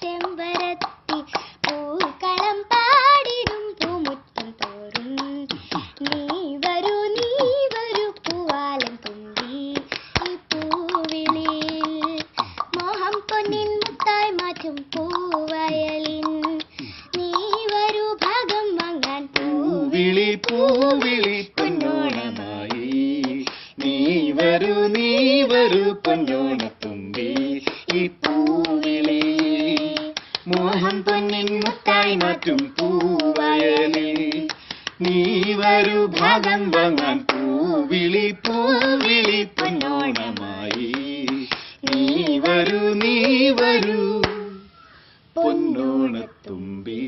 ചെമ്പരത്തി പൂക്കളം പാടിടും പൂമുറ്റം തോറും. നീ വരൂ നീ വരൂ പൂവാലം തുമ്പി ഈ പൂവിളിയിൽ മോഹം പൊന്നിൻ മുത്തായി മാറ്റും പൂവയലിൻ നീ വരൂ ഭാഗം വാങ്ങാൻ പൂവിളി പൂവിളി പൊന്നോണമായി. നീ വരൂ നീ വരൂ പൊന്നോണത്തുമ്പി ഈ പൂവിളി സ്നേഹം പൊന്നിൻ മുത്തായി മാറ്റും പൂവയലിൽ നീ വരു ഭാഗം വാങ്ങാൻ പൂവിളി പൂവിളി പൊന്നോണമായി നീ വരു നീ വരു. പൊന്നോണത്തുമ്പി